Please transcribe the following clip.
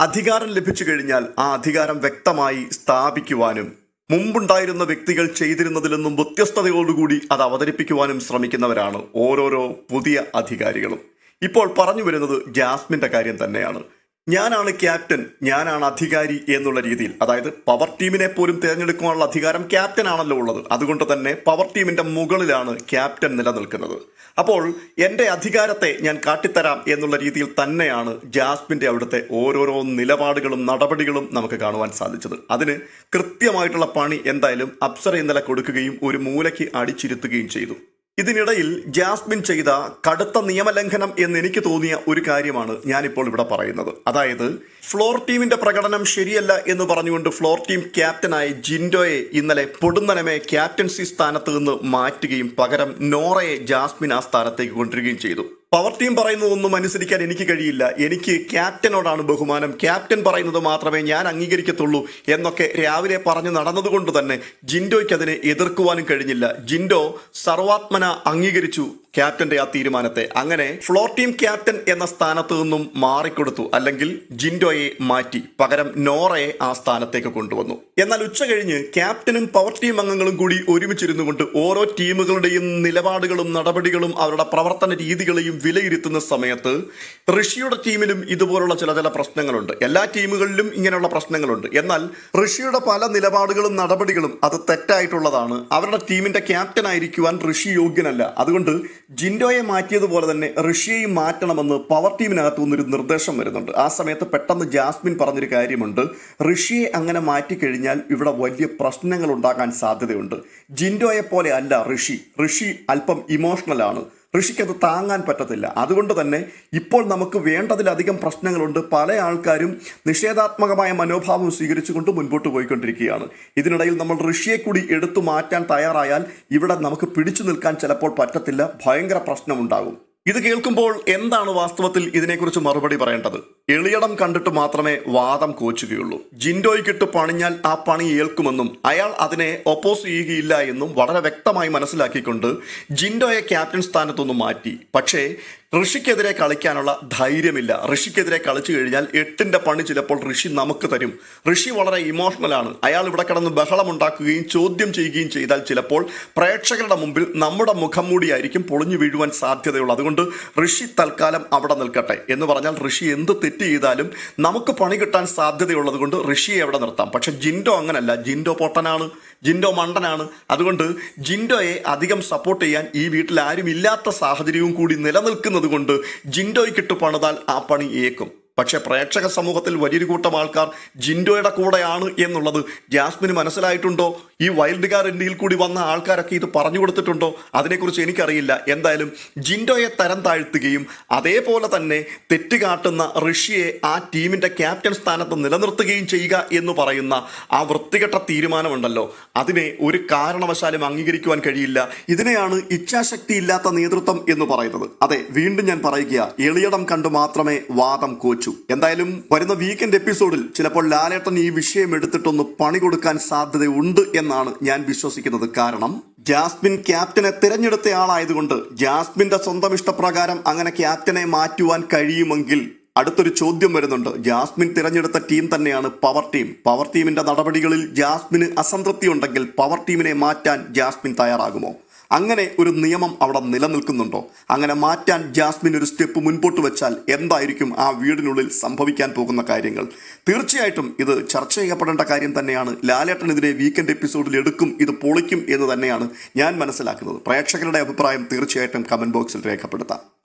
അധികാരം ലഭിച്ചു കഴിഞ്ഞാൽ ആ അധികാരം വ്യക്തമായി സ്ഥാപിക്കുവാനും മുമ്പുണ്ടായിരുന്ന വ്യക്തികൾ ചെയ്തിരുന്നതിൽ നിന്നും വ്യത്യസ്തതയോടുകൂടി അത് അവതരിപ്പിക്കുവാനും ശ്രമിക്കുന്നവരാണ് ഓരോരോ പുതിയ അധികാരികളും. ഇപ്പോൾ പറഞ്ഞു വരുന്നത് ജാസ്മിന്റെ കാര്യം തന്നെയാണ്. ഞാനാണ് ക്യാപ്റ്റൻ ഞാനാണ് അധികാരി എന്നുള്ള രീതിയിൽ. അതായത് പവർ ടീമിനെ പോലും തിരഞ്ഞെടുക്കുവാനുള്ള അധികാരം ക്യാപ്റ്റൻ ആണല്ലോ ഉള്ളത്. അതുകൊണ്ട് തന്നെ പവർ ടീമിന്റെ മുകളിലാണ് ക്യാപ്റ്റൻ നിലനിൽക്കുന്നത്. അപ്പോൾ എന്റെ അധികാരത്തെ ഞാൻ കാട്ടിത്തരാം എന്നുള്ള രീതിയിൽ തന്നെയാണ് ജാസ്മിന്റെ അവിടുത്തെ ഓരോരോ നിലപാടുകളും നടപടികളും നമുക്ക് കാണുവാൻ സാധിച്ചത്. അതിന് കൃത്യമായിട്ടുള്ള പണി എന്തായാലും അപ്സര ഇന്നലെ കൊടുക്കുകയും ഒരു മൂലയ്ക്ക് അടിച്ചിരുത്തുകയും ചെയ്തു. ഇതിനിടയിൽ ജാസ്മിൻ ചെയ്ത കടുത്ത നിയമലംഘനം എന്ന് എനിക്ക് തോന്നിയ ഒരു കാര്യമാണ് ഞാനിപ്പോൾ ഇവിടെ പറയുന്നത്. അതായത് ഫ്ലോർ ടീമിന്റെ പ്രകടനം ശരിയല്ല എന്ന് പറഞ്ഞുകൊണ്ട് ഫ്ലോർ ടീം ക്യാപ്റ്റനായ ജിൻഡോയെ ഇന്നലെ പൊടുന്നനമെ ക്യാപ്റ്റൻസി സ്ഥാനത്ത് നിന്ന് മാറ്റുകയും പകരം നോറയെ ജാസ്മിൻ ആ സ്ഥാനത്തേക്ക് കൊണ്ടുവരികയും ചെയ്തു. പവർ ടീം പറയുന്നതൊന്നും അനുസരിക്കാൻ എനിക്ക് കഴിയില്ല. എനിക്ക് ക്യാപ്റ്റനോടാണ് ബഹുമാനം. ക്യാപ്റ്റൻ പറയുന്നത് മാത്രമേ ഞാൻ അംഗീകരിക്കത്തുള്ളൂ എന്നൊക്കെ രാവിലെ പറഞ്ഞു നടന്നതുകൊണ്ട് തന്നെ ജിൻഡോയ്ക്ക് അതിനെ എതിർക്കുവാനും കഴിഞ്ഞില്ല. ജിൻഡോ സർവാത്മന അംഗീകരിച്ചു. ക്യാപ്റ്റന്റെ ആ തീരുമാനത്തെ. അങ്ങനെ ഫ്ലോർ ടീം ക്യാപ്റ്റൻ എന്ന സ്ഥാനത്ത് നിന്നും മാറിക്കൊടുത്തു. അല്ലെങ്കിൽ ജിൻഡോയെ മാറ്റി. പകരം നോറയെ ആ സ്ഥാനത്തേക്ക് കൊണ്ടുവന്നു. എന്നാൽ ഉച്ച കഴിഞ്ഞ് ക്യാപ്റ്റനും പവർ ടീം അംഗങ്ങളും കൂടി ഒരുമിച്ചിരുന്നു കൊണ്ട് ഓരോ ടീമുകളുടെയും നിലപാടുകളും നടപടികളും അവരുടെ പ്രവർത്തന രീതികളെയും വിലയിരുത്തുന്ന സമയത്ത് ഋഷിയുടെ ടീമിലും ഇതുപോലുള്ള ചില ചില പ്രശ്നങ്ങളുണ്ട്. എല്ലാ ടീമുകളിലും ഇങ്ങനെയുള്ള പ്രശ്നങ്ങളുണ്ട്. എന്നാൽ ഋഷിയുടെ പല നിലപാടുകളും നടപടികളും അത് തെറ്റായിട്ടുള്ളതാണ്. അവരുടെ ടീമിന്റെ ക്യാപ്റ്റൻ ആയിരിക്കുവാൻ ഋഷി യോഗ്യനല്ല. അതുകൊണ്ട് ജിൻഡോയെ മാറ്റിയതുപോലെ തന്നെ ഋഷിയെയും മാറ്റണമെന്ന് പവർ ടീമിനകത്തു നിന്നൊരു നിർദ്ദേശം വരുന്നുണ്ട്. ആ സമയത്ത് പെട്ടെന്ന് ജാസ്മിൻ പറഞ്ഞൊരു കാര്യമുണ്ട്. ഋഷിയെ അങ്ങനെ മാറ്റിക്കഴിഞ്ഞാൽ ഇവിടെ വലിയ പ്രശ്നങ്ങൾ ഉണ്ടാകാൻ സാധ്യതയുണ്ട്. ജിൻഡോയെ പോലെ അല്ല ഋഷി. ഋഷി അല്പം ഇമോഷണലാണ് ഋഷിക്കത് താങ്ങാൻ പറ്റത്തില്ല. അതുകൊണ്ട് തന്നെ ഇപ്പോൾ നമുക്ക് വേണ്ടതിലധികം പ്രശ്നങ്ങളുണ്ട്. പല ആൾക്കാരും നിഷേധാത്മകമായ മനോഭാവം സ്വീകരിച്ചുകൊണ്ട് മുൻപോട്ട് പോയിക്കൊണ്ടിരിക്കുകയാണ്. ഇതിനിടയിൽ നമ്മൾ ഋഷിയെ കൂടി എടുത്തു മാറ്റാൻ തയ്യാറായാൽ ഇവിടെ നമുക്ക് പിടിച്ചു നിൽക്കാൻ ചിലപ്പോൾ പറ്റത്തില്ല. ഭയങ്കര പ്രശ്നമുണ്ടാകും. ഇത് കേൾക്കുമ്പോൾ എന്താണ് വാസ്തവത്തിൽ ഇതിനെക്കുറിച്ച് മറുപടി പറയേണ്ടത്? എളിയടം കണ്ടിട്ട് മാത്രമേ വാദം കോച്ചുകയുള്ളൂ. ജിൻഡോയ്ക്കിട്ട് പണിഞ്ഞാൽ ആ പണി ഏൽക്കുമെന്നും അയാൾ അതിനെ ഒപ്പോസ് ചെയ്യുകയില്ല എന്നും വളരെ വ്യക്തമായി മനസ്സിലാക്കിക്കൊണ്ട് ജിൻഡോയെ ക്യാപ്റ്റൻ സ്ഥാനത്തൊന്നും മാറ്റി. പക്ഷേ ഋഷിക്കെതിരെ കളിക്കാനുള്ള ധൈര്യമില്ല. ഋഷിക്കെതിരെ കളിച്ചു കഴിഞ്ഞാൽ എട്ടിന്റെ പണി ചിലപ്പോൾ ഋഷി നമുക്ക് തരും. ഋഷി വളരെ ഇമോഷണലാണ് അയാൾ ഇവിടെ കിടന്ന് ബഹളമുണ്ടാക്കുകയും ചോദ്യം ചെയ്യുകയും ചെയ്താൽ ചിലപ്പോൾ പ്രേക്ഷകരുടെ മുമ്പിൽ നമ്മുടെ മുഖം മൂടിയായിരിക്കും പൊളിഞ്ഞു വീഴുവാൻ സാധ്യതയുള്ളൂ. അതുകൊണ്ട് ഋഷി തൽക്കാലം അവിടെ നിൽക്കട്ടെ എന്ന് പറഞ്ഞാൽ ഋഷി എന്ത് തെറ്റ് ചെയ്താലും നമുക്ക് പണി കിട്ടാൻ സാധ്യതയുള്ളത് കൊണ്ട് ഋഷിയെ അവിടെ നിർത്താം. പക്ഷെ ജിൻഡോ അങ്ങനല്ല. ജിൻഡോ പൊട്ടനാണ്. ജിൻഡോ മണ്ടനാണ്. അതുകൊണ്ട് ജിൻഡോയെ അധികം സപ്പോർട്ട് ചെയ്യാൻ ഈ വീട്ടിൽ ആരും ഇല്ലാത്ത സാഹചര്യവും കൂടി നിലനിൽക്കുന്നത് കൊണ്ട് ജിൻഡോയ്ക്കിട്ട് പണിതാൽ ആ പണി ഏക്കും. പക്ഷേ പ്രേക്ഷക സമൂഹത്തിൽ വലിയൊരു കൂട്ടം ആൾക്കാർ ജിൻഡോയുടെ കൂടെയാണ് എന്നുള്ളത് ജാസ്മിന് മനസ്സിലായിട്ടുണ്ടോ? ഈ വൈൽഡ് കാർ ഇന്ത്യയിൽ കൂടി വന്ന ആൾക്കാരൊക്കെ ഇത് പറഞ്ഞു കൊടുത്തിട്ടുണ്ടോ? അതിനെക്കുറിച്ച് എനിക്കറിയില്ല. എന്തായാലും ജിൻഡോയെ തരം താഴ്ത്തുകയും അതേപോലെ തന്നെ തെറ്റ് കാട്ടുന്ന ഋഷിയെ ആ ടീമിന്റെ ക്യാപ്റ്റൻ സ്ഥാനത്ത് നിലനിർത്തുകയും ചെയ്യുക എന്ന് പറയുന്ന ആ വൃത്തികെട്ട തീരുമാനമുണ്ടല്ലോ. അതിനെ ഒരു കാരണവശാലും അംഗീകരിക്കുവാൻ കഴിയില്ല. ഇതിനെയാണ് ഇച്ഛാശക്തി ഇല്ലാത്ത നേതൃത്വം എന്ന് പറയുന്നത്. അതെ വീണ്ടും ഞാൻ പറയുക എളിയടം കണ്ടു മാത്രമേ വാദം കോച്ചു. എന്തായാലും വരുന്ന വീക്കെൻഡ് എപ്പിസോഡിൽ ചിലപ്പോൾ ലാലേട്ടൻ ഈ വിഷയം എടുത്തിട്ടൊന്ന് പണി കൊടുക്കാൻ സാധ്യതയുണ്ട് എന്നാണ് ഞാൻ വിശ്വസിക്കുന്നത്. കാരണം ജാസ്മിൻ ക്യാപ്റ്റനെ തിരഞ്ഞെടുത്ത ആളായതുകൊണ്ട് ജാസ്മിന്റെ സ്വന്തം ഇഷ്ടപ്രകാരം അങ്ങനെ ക്യാപ്റ്റനെ മാറ്റുവാൻ കഴിയുമെങ്കിൽ അടുത്തൊരു ചോദ്യം വരുന്നുണ്ട്. ജാസ്മിൻ തിരഞ്ഞെടുത്ത ടീം തന്നെയാണ് പവർ ടീം. പവർ ടീമിന്റെ നടപടികളിൽ ജാസ്മിന് അസംതൃപ്തി ഉണ്ടെങ്കിൽ പവർ ടീമിനെ മാറ്റാൻ ജാസ്മിൻ തയ്യാറാകുമോ? അങ്ങനെ ഒരു നിയമം അവിടെ നിലനിൽക്കുന്നുണ്ടോ? അങ്ങനെ മാറ്റാൻ ജാസ്മിൻ ഒരു സ്റ്റെപ്പ് മുൻപോട്ട് വെച്ചാൽ എന്തായിരിക്കും ആ വീടിനുള്ളിൽ സംഭവിക്കാൻ പോകുന്ന കാര്യങ്ങൾ? തീർച്ചയായിട്ടും ഇത് ചർച്ച ചെയ്യപ്പെടേണ്ട കാര്യം തന്നെയാണ്. ലാലേട്ടനെതിരെ വീക്കെൻഡ് എപ്പിസോഡിൽ എടുക്കും ഇത് പൊളിക്കും എന്ന് തന്നെയാണ് ഞാൻ മനസ്സിലാക്കുന്നത്. പ്രേക്ഷകരുടെ അഭിപ്രായം തീർച്ചയായിട്ടും കമന്റ് ബോക്സിൽ രേഖപ്പെടുത്താം.